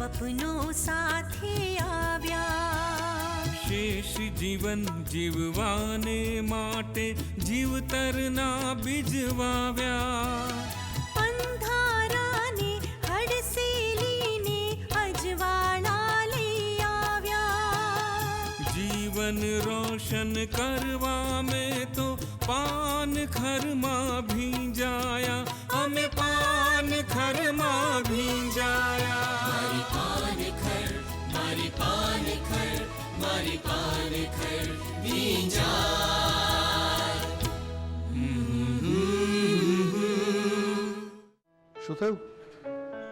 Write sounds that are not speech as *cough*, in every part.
સ્વપ્નો સાથે આવ્યા શેષ જીવન જીવવાને માટે જીવતરના બીજ વાવ્યા અંધારાને હડસેલીને અજવાળા લઈ આવ્યા જીવન રોશન કરવા મેં તો પાન ખરમાં ભીંજાયા અમે પાન ખરમાં ભીંજાયા શું થયું?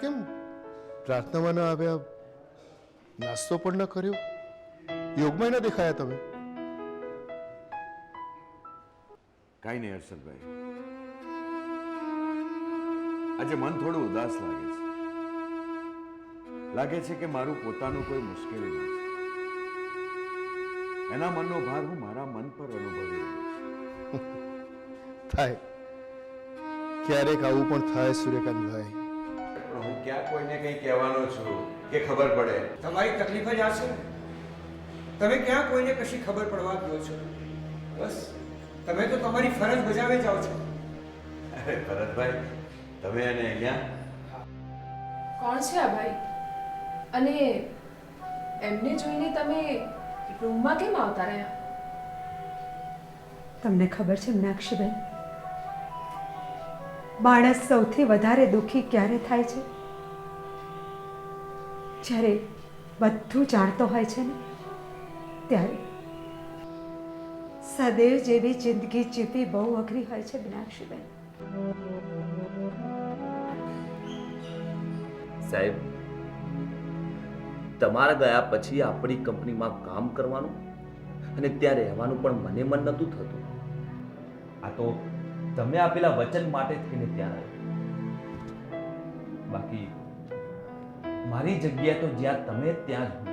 કેમ પ્રાર્થનામાં ન આવ્યા? નાસ્તો પણ ન કર્યો? યોગમાં ન દેખાયા તમે? કાંઈ નહીં હર્ષદભાઈ. આજે મન થોડું ઉદાસ લાગે છે. લાગે છે કે મારું પોતાનું કોઈ મુશ્કેલી નથી. એના મનનો ભાર હું મારા મન પર અનુભવી રહ્યો છું. થાય. ક્યારેક આવું પણ થાય સૂર્યકાંતભાઈ. પણ હું ક્યાં કોઈને કંઈ કહેવાનો છું કે ખબર પડે. તમારી તકલીફ જ આ છે. તમે ક્યાં કોઈને કશી ખબર પડવા દો છો? બસ. તમે તો તમારી ફરજ બજાવે જાઓ છો. અરે ભરતભાઈ તમે અને અહીંયા? કોણ છે આ ભાઈ? અને એમને જોઈને તમે રૂમમાં કેમ આવતા રહ્યા? તમને ખબર છે મીનાક્ષીબેન? માણસ સૌથી વધારે દુઃખી ક્યારે થાય છે? જ્યારે બધું જાણતો હોય છે ને ત્યારે સદૈવ જેવી જિંદગી જીવવી બહુ અઘરી હોય છે, મીનાક્ષીબેન. સાહેબ, તમારા ગયા પછી આપણી કંપનીમાં કામ કરવાનું અને ત્યાં રહેવાનું પણ મને મન નહોતું થતું. આ તો તમે આપેલા વચન માટે થઈને ત્યાં રહ્યો બાકી મારી જગ્યા તો જ્યાં તમે, ત્યાં જ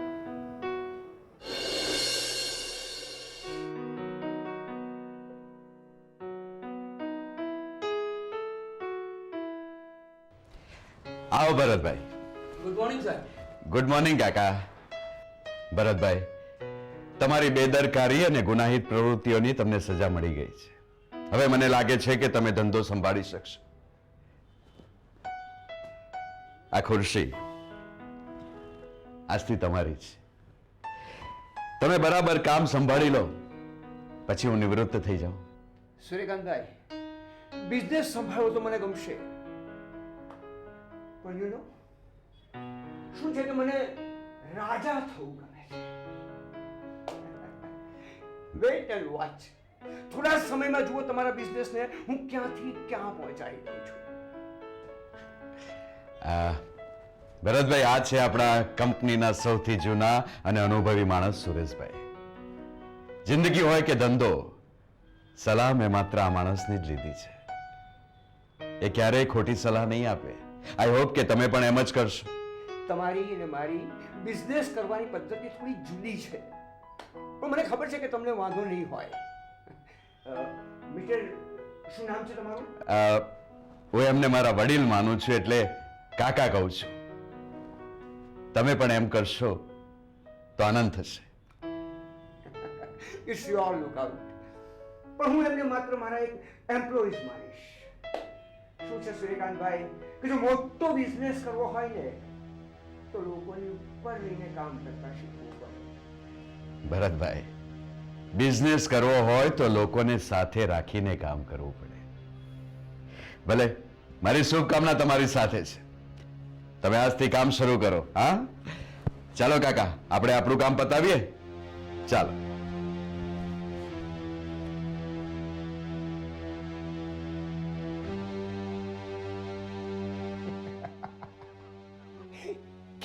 આવો Bharatbhai. Good morning sir good morning કાકા. ભરતભાઈ તમારી બેદરકારી અને ગુનાહિત પ્રવૃત્તિઓની તમને સજા મળી ગઈ છે. હવે મને લાગે છે કે તમે ધંધો સંભાળી શકશો. આ ખુરશી આજથી તમારી છે. તમે બરાબર કામ સંભાળી લો પછી હું નિવૃત્ત થઈ જાઉં. સૂર્યકાંતભાઈ બિઝનેસ સંભાળવો તો મને ગમશે. પણ યુ નો શું છે કે મને રાજા થવું ગમે છે? વેઇટ એન્ડ વોચ થોડા સમયમાં જુઓ તમારા બિઝનેસને. હું ક્યાંથી ક્યાં પહોંચાડી દઉં છું? ભરતભાઈ, આ છે આપણા કંપનીના સૌથી જૂના અને અનુભવી માણસ સુરેશભાઈ. જિંદગી હોય કે ધંધો, સલાહ મેં માત્ર આ માણસની જ લીધી છે. એ ક્યારેય ખોટી સલાહ નહીં આપે. આઈ હોપ કે તમે પણ એમ જ કરશો. તમારી અને મારી બિઝનેસ કરવાની પદ્ધતિ થોડી જુદી છે. પણ મને ખબર છે કે તમને વાંધો નહીં હોય. મિસ્ટર શું નામ છે તમારું? હું એમને મારા વડીલ માનું છું એટલે કાકા કહું છું. તમે પણ એમ કરશો તો આનંદ થશે. ઇટ્સ યોર લુક આઉટ પણ હું એમને માત્ર મારા એક એમ્પ્લોઈઝ માનીશ. શું છે સૂર્યકાંતભાઈ કે જો મોટો બિઝનેસ કરવો હોય ને, તો લોકોની ઉપર લઈને કામ કરતા શીખવું પડે. ભરતભાઈ બિઝનેસ કરવો હોય તો લોકોને સાથે રાખીને કામ કરવું પડે. ભલે, મારી શુભકામના તમારી સાથે છે. તમે આજથી કામ શરૂ કરો, હા? ચાલો કાકા, આપણે આપણું કામ પતાવીએ. ચાલો.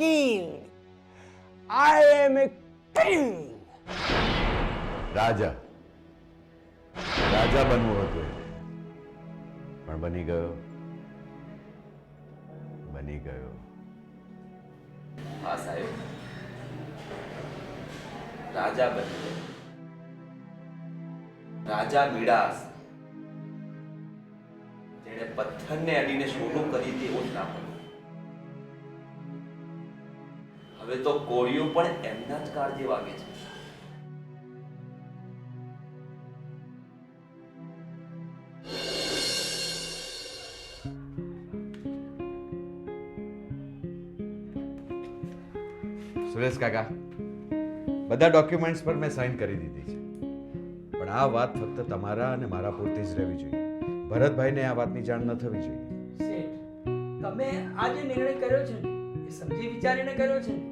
કિંગ આઈ એમ એ કિંગ રાજા. રાજા બનવું હતું પણ બની ગયો. બની ગયો. હા સાહેબ. રાજા બની ગયો. રાજા મીડાસ જેણે પથ્થરને અડીને સોનું કરી તેવો જ ના હવે તો કોળીઓ પણ એમના જ કાળજે વાગે છે. સુરેશ કાકા બધા ડોક્યુમેન્ટ્સ પર મેં સાઇન કરી દીધી છે. પણ આ વાત ફક્ત તમારા અને મારા પૂરતી જ રહેવી જોઈએ. ભરતભાઈને આ વાતની જાણ ન થવી જોઈએ. શેઠ તમે આ જે નિર્ણય કર્યો છે એ સમજી વિચારીને કર્યો છે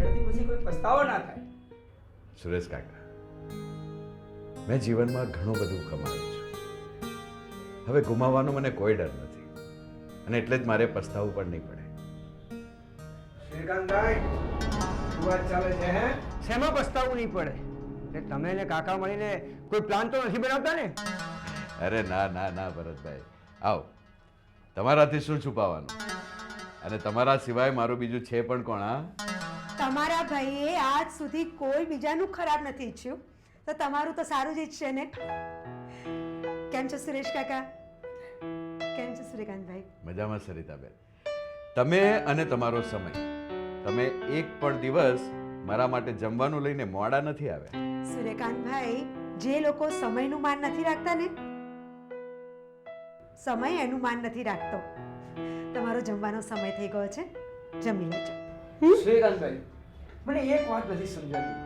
પાછળથી પછી કોઈ પસ્તાવો ના થાય. સુરેશ કાકા મેં જીવનમાં ઘણું બધું કમાયું છે. હવે ગુમાવવાનો મને કોઈ ડર નથી અને એટલે જ મારે પસ્તાવું પણ નહીં પડે. શ્રીકાંતભાઈ વાત ચાલે છે હે? શેમાં પસ્તાવું નહીં પડે? એ તમે ને કાકા મળીને કોઈ પ્લાન તો નથી બનાવતા ને? અરે ના ના ના ભરતભાઈ. આવો. તમારાથી શું છુપાવવાનું? અને તમારા સિવાય મારું બીજું છે પણ કોણ હા? તમારા ભાઈએ આજ સુધી કોઈ બીજાનું ખરાબ નથી ઈચ્છ્યું. તો તમારું તો સારું જ ઈચ્છશે ને? કેમ છો સુરેશ કાકા? કેમ છો સૂર્યકાંતભાઈ મજામાં સરિતાબેન. તમે અને તમારો સમય. તમે એક પણ દિવસ મારા માટે જમવાનું લઈને મોડા નથી આવ્યા. સૂર્યકાંતભાઈ જે લોકો સમયનું માન નથી રાખતા ને સમય એનું માન નથી રાખતો. તમારો જમવાનો સમય થઈ ગયો છે. જમી લેજો. શ્રીકાંતભાઈ મને એક વાત નથી સમજાતી.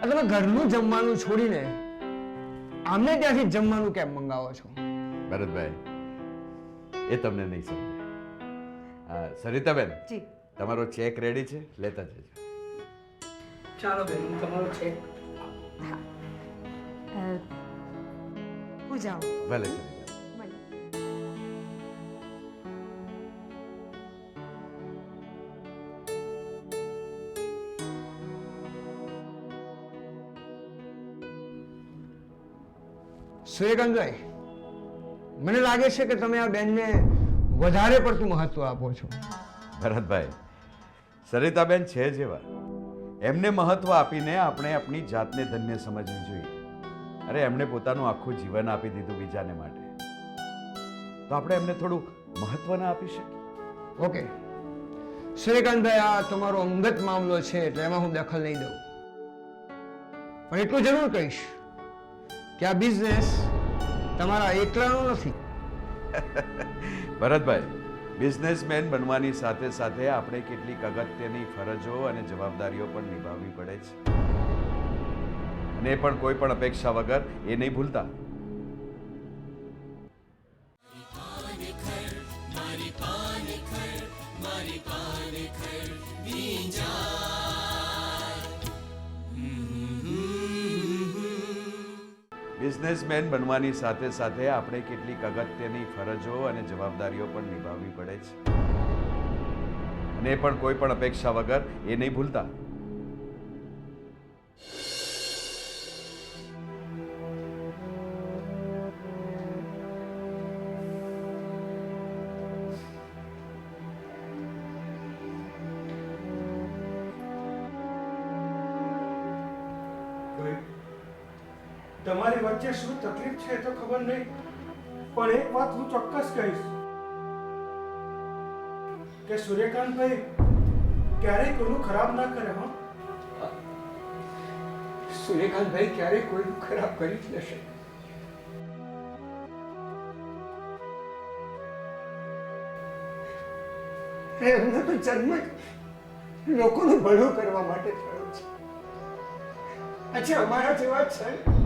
આ તમે ઘરનું જમવાનું છોડીને આમને ત્યાંથી જમવાનું કેમ મંગાવો છો? ભરતભાઈ એ તમને નહીં સમજાય હા, સરિતાબેન જી. તમારો ચેક રેડી છે? લેતા જજો. ચાલો બેન હું તમારો ચેક અ, હું જાઉં. ભલે સરિતા સૂર્યકાંતભાઈ મને લાગે છે કે તમે આ બેનને વધારે પડતું મહત્વ આપો છો. ભરતભાઈ સરિતાબેન છે જેવા એમને મહત્વ આપીને આપણે આપણી જાતને ધન્ય સમજવી જોઈએ. અરે એમણે પોતાનું આખું જીવન આપી દીધું બીજાને માટે. તો આપણે એમને થોડું મહત્વ ના આપી શકીએ? ઓકે. શ્રીકાંતભાઈ આ તમારો અંગત મામલો છે એટલે એમાં હું દખલ નહીં દઉં. પણ એટલું જરૂર કહીશ કે આ બિઝનેસ તમારા એકલાનો નથી. *laughs* ભરતભાઈ બિઝનેસમેન બનવાની સાથે સાથે આપણે કેટલીક અગત્યની ફરજો અને જવાબદારીઓ પણ નિભાવવી પડે છે. અને પણ કોઈ પણ અપેક્ષા વગર એ નહીં ભૂલતા. બિઝનેસમેન બનવાની સાથે સાથે આપણે કેટલીક અગત્યની ફરજો અને જવાબદારીઓ પણ નિભાવવી પડે છે. અને પણ કોઈ પણ અપેક્ષા વગર એ નહીં ભૂલતા. તમારી વચ્ચે શું તકલીફ છે તો ખબર નહીં પણ એક વાત હું ચોક્કસ કહીશ કે સૂર્યકાંતભાઈ ક્યારેય કોઈનું ખરાબ ના કરે હા. સૂર્યકાંતભાઈ ક્યારેય કોઈનું ખરાબ કરી જ ન શકે. એમનો તો જન્મ જ લોકોનું ભલું કરવા માટે થયો છે. અચ્છા અમારા જેવા છે.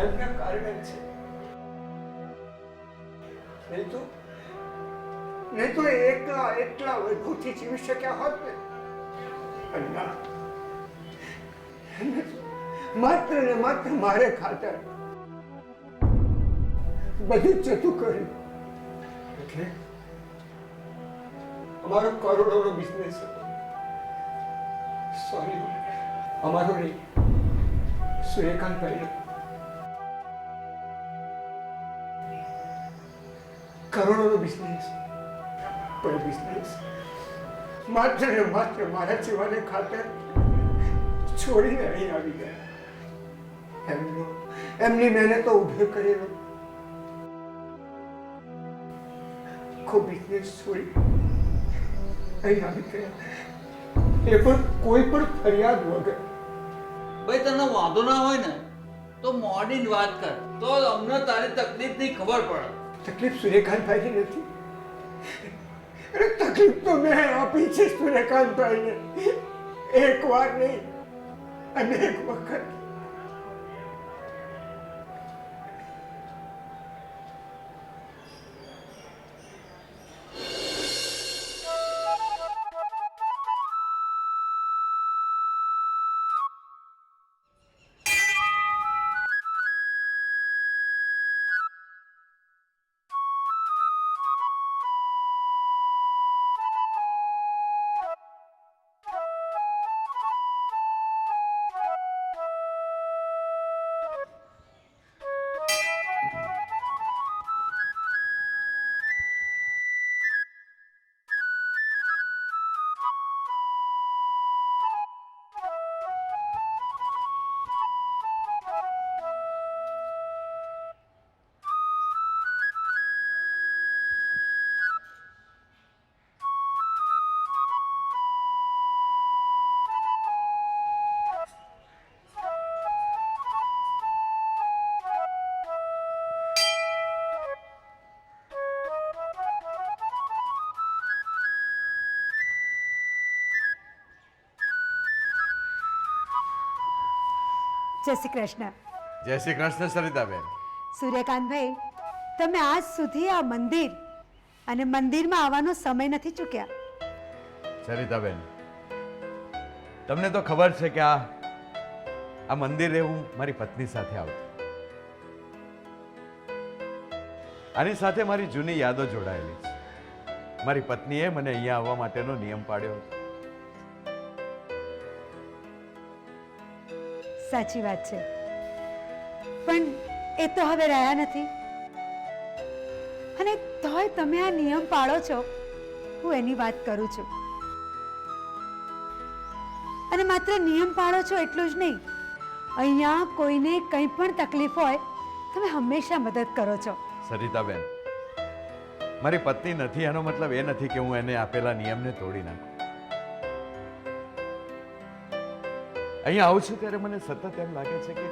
એમના કારણે છે. નહીં તો? નહીં તો એકલા એકલા વૈભવથી જીવી શક્યા હોત ના? માત્ર ને માત્ર મારે ખાતર. બધું જતું કર્યું. એટલે અમારો કરોડોનો બિઝનેસ હતો. સોરી અમારો નહીં. સૂર્યકાંત ભાઈનો કરોડોનો બિઝનેસ પણ બિઝનેસ માત્ર ને માત્ર મારા જીવાને ખાતર છોડીને અહીં આવી ગયા. એમનો, એમની મહેનતો ઊભો કરેલો. આખો બિઝનેસ છોડી અહીં આવી ગયા. એ પણ કોઈ પણ ફરિયાદ વગર. ભાઈ, તને વાંધો ના હોય ને, તો મોડી વાત કર. તો અમને તારી તકલીફની ખબર પડે. તકલીફ સૂર્યકાંતભાઈની નથી? અરે તકલીફ તો મેં આપી છે સૂર્યકાંતભાઈને એક વાર નહીં, અનેક વખત. જય શ્રી કૃષ્ણ. જય શ્રી કૃષ્ણ સરિતાબેન. સૂર્યકાંતભાઈ તમે આજ સુધી આ મંદિર અને મંદિરમાં આવવાનો સમય નથી ચૂક્યા. સરિતાબેન તમને તો ખબર છે કે આ આ મંદિરે હું મારી પત્ની સાથે આવતો. આની સાથે મારી જૂની યાદો જોડાયેલી છે. મારી પત્નીએ મને અહીંયા આવવા માટેનો નિયમ પાડ્યો હતો. સાચી વાત છે. પણ એ તો હવે રહ્યા નથી. અને તોય તમે આ નિયમ પાળો છો, હું એની વાત કરું છું. અને માત્ર નિયમ પાળો છો એટલું જ નહીં, અહીંયા કોઈને કંઈ પણ તકલીફ હોય, તમે હંમેશા મદદ કરો છો. સરિતાબેન, મારી પત્ની નથી એનો મતલબ એ નથી કે હું એને આપેલા નિયમને તોડી નાખું. અહીંયા આવું છું ત્યારે મને સતત એમ લાગે છે કે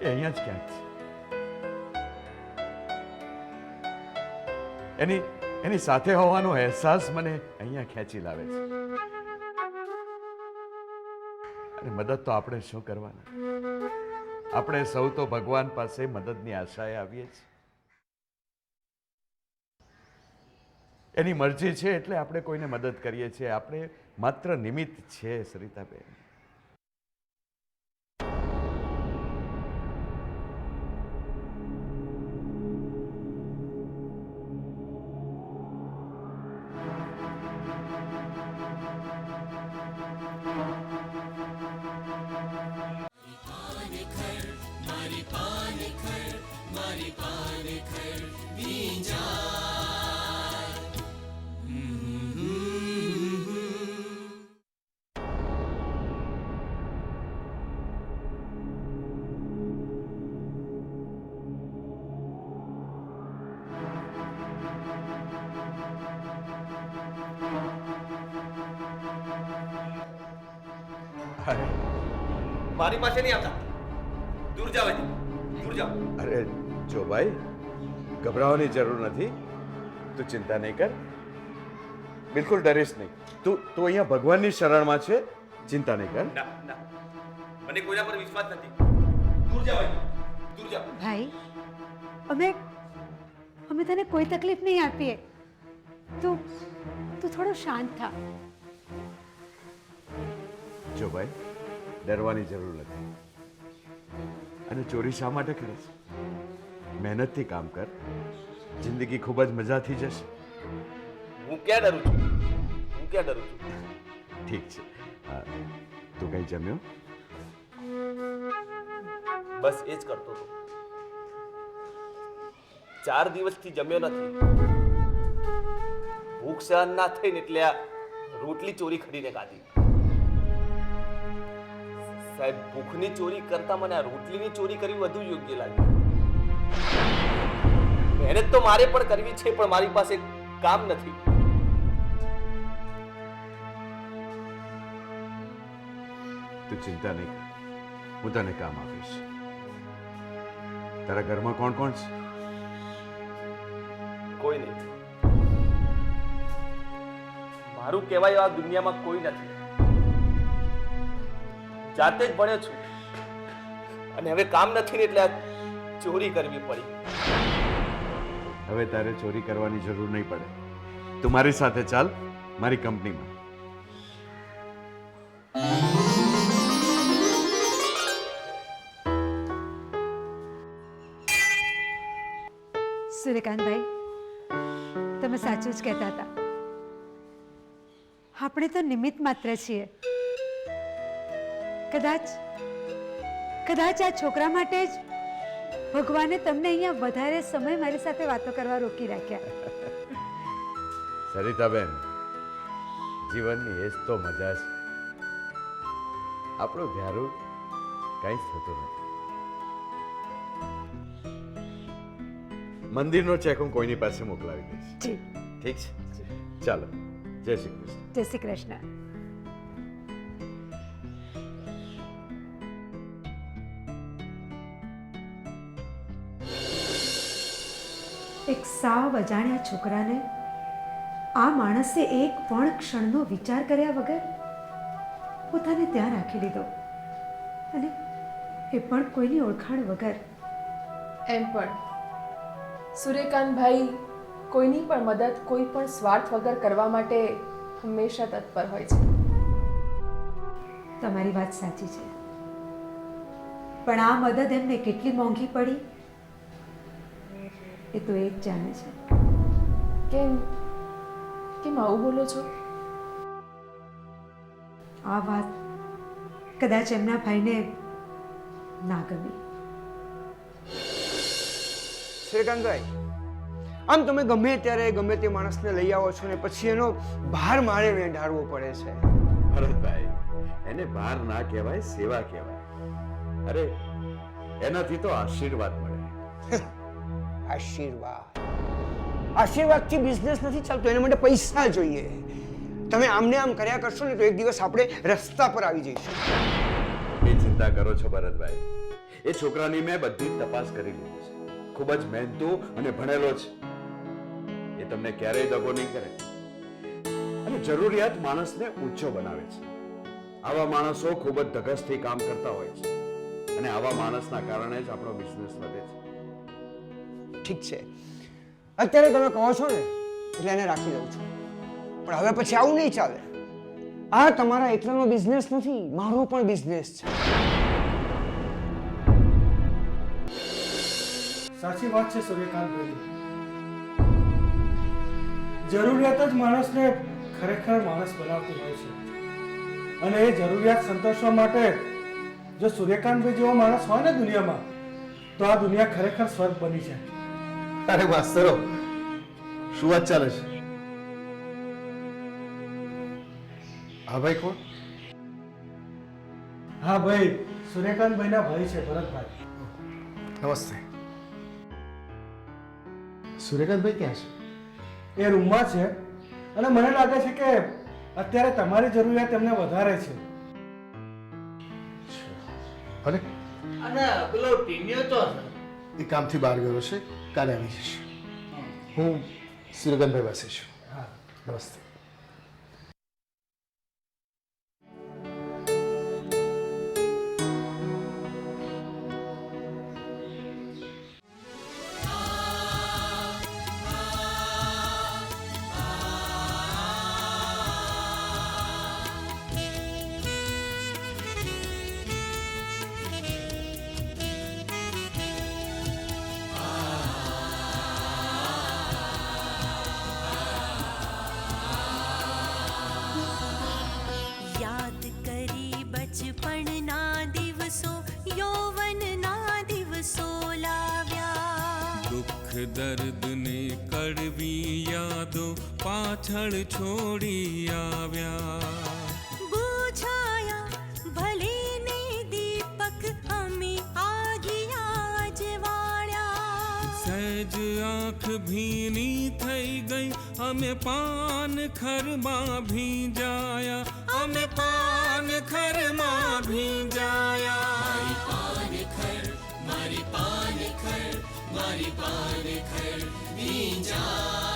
એ અહીંયા જ ક્યાંક છે. એની એની સાથે હોવાનો અહેસાસ મને અહીંયા ખેંચી લાવે છે. અને મદદ તો આપણે શું કરવાના? આપણે સૌ તો ભગવાન પાસે મદદની આશાએ આવીએ છીએ. એની મરજી છે એટલે આપણે કોઈને મદદ કરીએ છીએ. આપણે માત્ર નિમિત્ત છે, સરિતાબેન. મારી પાસે નહીં આવતા. દૂર જાવ દૂર જાવ અરે જો ભાઈ ગભરાવાની જરૂર નથી. તું ચિંતા નહીં કર. બિલકુલ ડરીશ નહીં. તું તું અહીંયા ભગવાનની શરણમાં છે. ચિંતા નહીં કર. ના ના. મને કોઈના પર વિશ્વાસ નથી. દૂર જાવ દૂર જાવ ભાઈ અમે અમે તને કોઈ તકલીફ નહીં આપીએ. તું તું થોડો શાંત થા. જો ભાઈ ડરવાની જરૂર નથી. અને ચોરી શા માટે કરે છે? મહેનતથી કામ કર. જિંદગી ખૂબ જ મજાથી જશે. હું ક્યાં ડરું છું? હું ક્યાં ડરું છું? ઠીક છે. તું કંઈ જમ્યો? બસ એ જ કરતો હતો. ચાર દિવસથી જમ્યો નથી. ભૂખ સહન ના થઈને એટલે આ રોટલી ચોરી ખરીને ખાધી. સાહેબ ભૂખની ચોરી કરતા મને આ રોટલીની ચોરી કરવી વધુ યોગ્ય લાગે. મહેનત તો મારે પણ કરવી છે પણ મારી પાસે કામ નથી. તું ચિંતા નહીં. હું તને કામ આપીશ. તારા ઘરમાં કોણ કોણ છે? કોઈ નહીં. મારું કહેવાય આ દુનિયામાં કોઈ નથી. જાતે જ ભણ્યો છું. અને હવે કામ નથી ને એટલે આ ચોરી કરવી પડી. હવે તારે ચોરી કરવાની જરૂર નહીં પડે. તું મારી સાથે ચાલ મારી કંપનીમાં. સૂર્યકાંતભાઈ તમે સાચું જ કહેતા હતા. આપણે તો નિમિત્ત માત્ર છીએ. કદાચ કદાચ આ છોકરા માટે જ ભગવાને તમને અહીંયા વધારે સમય મારી સાથે વાતો કરવા રોકી રાખ્યા. સરિતાબેન જીવનની એ જ તો મજા છે. આપણું ધ્યારું કંઈ જ થતું નથી. મંદિરનો ચેક હું કોઈની પાસે મોકલાવી દઈશ. ઠીક છે? ચાલો. જય શ્રી કૃષ્ણ. જય શ્રી કૃષ્ણ. એક સાવ અજાણ્યા છોકરાને આ માણસે એક પણ ક્ષણનો વિચાર કર્યા વગર પોતાને ત્યાં રાખી લીધો. અને એ પણ કોઈની ઓળખાણ વગર. એમ પણ. સૂર્યકાંતભાઈ કોઈની પણ મદદ કોઈ પણ સ્વાર્થ વગર કરવા માટે હંમેશા તત્પર હોય છે. તમારી વાત સાચી છે. પણ આ મદદ એમને કેટલી મોંઘી પડી? એ તો એ જ જાણે છે. કેમ? કેમ આવું બોલો છો? આ વાત કદાચ એમના ભાઈને ના ગમી. શ્રીકાંતભાઈ આમ તમે ગમે ત્યારે ગમે તે માણસને લઈ આવો છો ને પછી એનો ભાર મારે વેંઢાળવો પડે છે. ભરતભાઈ એને ભાર ના કહેવાય સેવા કહેવાય. અરે એનાથી તો આશીર્વાદ મળે. *laughs* આશીર્વાદ. આશીર્વાદથી બિઝનેસ નથી ચાલતો, એના માટે પૈસા જોઈએ. તમે આમને આમ કર્યા કરશો ને તો એક દિવસ આપણે રસ્તા પર આવી જઈશું. એ ચિંતા કરો છો ભરતભાઈ. એ છોકરાની મેં બધી તપાસ કરી લીધી છે. ખૂબ જ મહેનતુ અને ભણેલો છે. એ તમને ક્યારેય દગો નહીં કરે. અને જરૂરિયાત માણસને ઊંચો બનાવે છે. આવા માણસો ખૂબ જ ધગસથી કામ કરતા હોય છે. અને આવા માણસના કારણે જ આપણો બિઝનેસ વધે છે. ઠીક છે. અત્યારે તમે કહો છો ને, એટલે એને રાખી દઉં છું. પણ હવે પછી આવું નહીં ચાલે. આ તમારા એકલાનો બિઝનેસ નથી, મારો પણ બિઝનેસ છે. સાચી વાત છે સૂર્યકાંતભાઈ. જરૂરિયાત જ માણસને ખરેખર માણસ બનાવતી હોય છે. અને એ જરૂરિયાત સંતોષવા માટે જો સૂર્યકાંતભાઈ જેવો માણસ હોય ને દુનિયામાં, તો આ દુનિયા ખરેખર સ્વર્ગ બની જાય. અરે માસ્તરો શું વાત ચાલે છે? હા ભાઈ કોણ? હા ભાઈ સૂર્યકાંતભાઈના ભાઈ છે ભરતભાઈ. નમસ્તે. સૂર્યકાંતભાઈ ક્યાં છે? એ રૂમમાં છે અને મને લાગે છે કે અત્યારે તમારી જરૂરિયાત એમને વધારે છે. અને અને પેલો ટીન્યો તો છે એ કામથી બહાર ગયો છે? કાલે આવી હું. સૂર્યકાંતભાઈ વાસી છું. હા. નમસ્તે. પાછળ છોડી આવ્યા. બુઝાયા ભલે દીપક અમે આગિયા જવાળ્યા સહેજ આંખ ભીની થઈ ગઈ અમે પાન ખરમાં ભીંજાયા. અમે પાન ખરમાં ભીંજાયા. મારી પાન ખર મારી પાન ખર ભીંજા